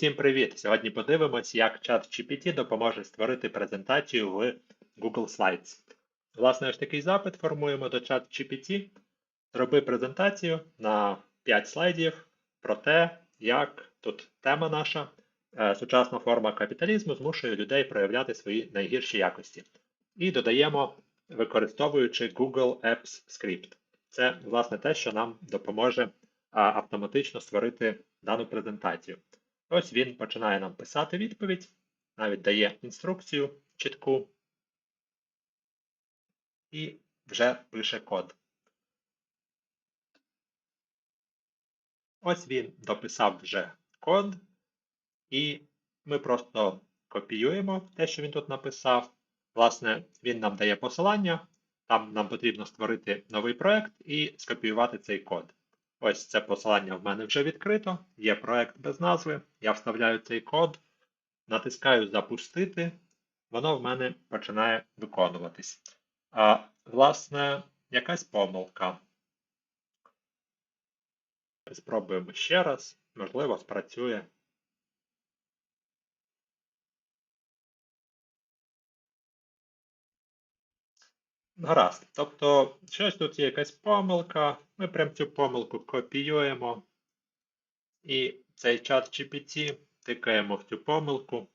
Всім привіт! Сьогодні подивимось, як ChatGPT допоможе створити презентацію в Google Slides. Власне, ось такий запит формуємо до ChatGPT. Зроби презентацію на 5 слайдів про те, як тут тема наша. е, Сучасна форма капіталізму змушує людей проявляти свої найгірші якості. І додаємо, використовуючи Google Apps Script. Це, власне, те, що нам допоможе автоматично створити дану презентацію. Ось він починає нам писати відповідь, навіть дає інструкцію чітку і вже пише код. Ось він дописав вже код, і ми просто копіюємо те, що він тут написав. Власне, він нам дає посилання, там нам потрібно створити новий проект і скопіювати цей код. Ось це посилання в мене вже відкрито, є проект без назви. Я вставляю цей код, натискаю Запустити, воно в мене починає виконуватись. А, Власне, якась помилка. Спробуємо ще раз, можливо, спрацює. Гаразд. Тобто, щось тут є якась помилка. Ми прям цю помилку копіюємо. І цей чат GPT тикаємо в цю помилку.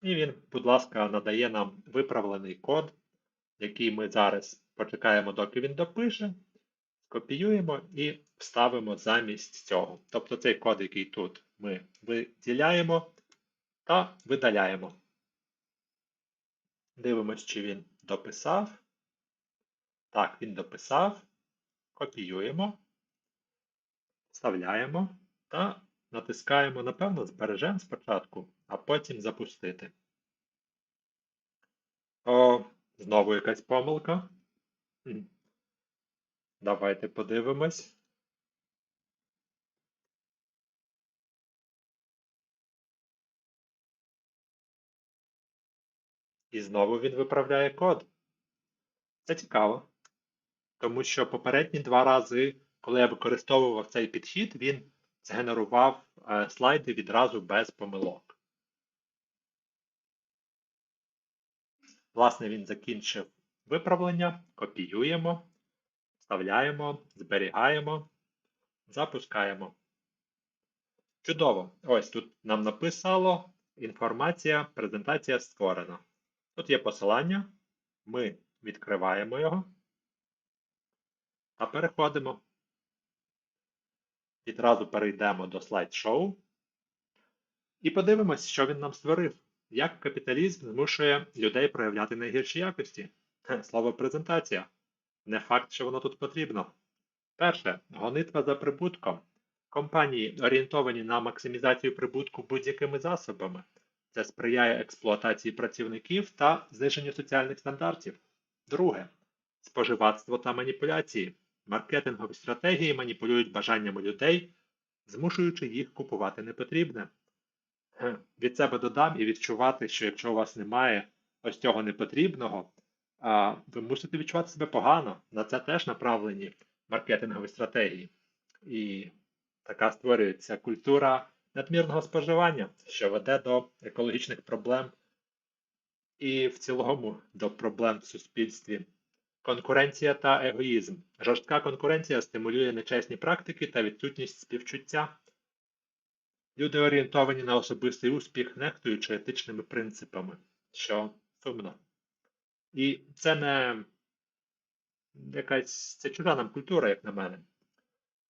І він, будь ласка, надає нам виправлений код, який ми зараз почекаємо, доки він допише. Копіюємо і вставимо замість цього. Тобто цей код, який тут ми виділяємо та видаляємо. Дивимось, чи він дописав. Так, він дописав. Копіюємо, вставляємо та натискаємо, напевно, збережемо спочатку, а потім запустити. О, знову якась помилка. Давайте подивимось. І знову він виправляє код. Це цікаво. Тому що попередні два рази, коли я використовував цей підхід, він згенерував е, слайди відразу без помилок. Власне, він закінчив виправлення, копіюємо, вставляємо, зберігаємо, запускаємо. Чудово! Ось тут нам написало інформація, презентація створена. Тут є посилання, ми відкриваємо його та переходимо. Відразу перейдемо до слайд-шоу і подивимось, що він нам створив. Як капіталізм змушує людей проявляти найгірші якості. Слово презентація. Не факт, що воно тут потрібно. Перше гонитва за прибутком. Компанії орієнтовані на максимізацію прибутку будь-якими засобами. Це сприяє експлуатації працівників та зниженню соціальних стандартів. Друге споживацтво та маніпуляції. Маркетингові стратегії маніпулюють бажаннями людей, змушуючи їх купувати непотрібне. Від себе додам і відчувати, що якщо у вас немає ось цього непотрібного, ви мусите відчувати себе погано. На це теж направлені маркетингові стратегії. І така створюється культура надмірного споживання, що веде до екологічних проблем і в цілому до проблем в суспільстві. Конкуренція та егоїзм. Жорстка конкуренція стимулює нечесні практики та відсутність співчуття. Люди орієнтовані на особистий успіх, нехтуючи етичними принципами, що сумно. І це не якась це чужа нам культура, як на мене.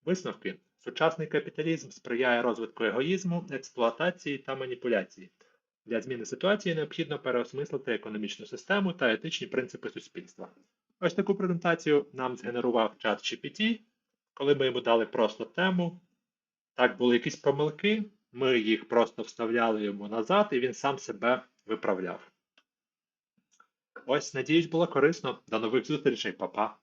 Висновки. Сучасний капіталізм сприяє розвитку егоїзму, експлуатації та маніпуляції. Для зміни ситуації необхідно переосмислити економічну систему та етичні принципи суспільства. Ось таку презентацію нам згенерував чат GPT, коли ми йому дали просто тему. Так, були якісь помилки, ми їх просто вставляли йому назад, і він сам себе виправляв. Ось, надіюсь, було корисно. До нових зустрічей, Па-па!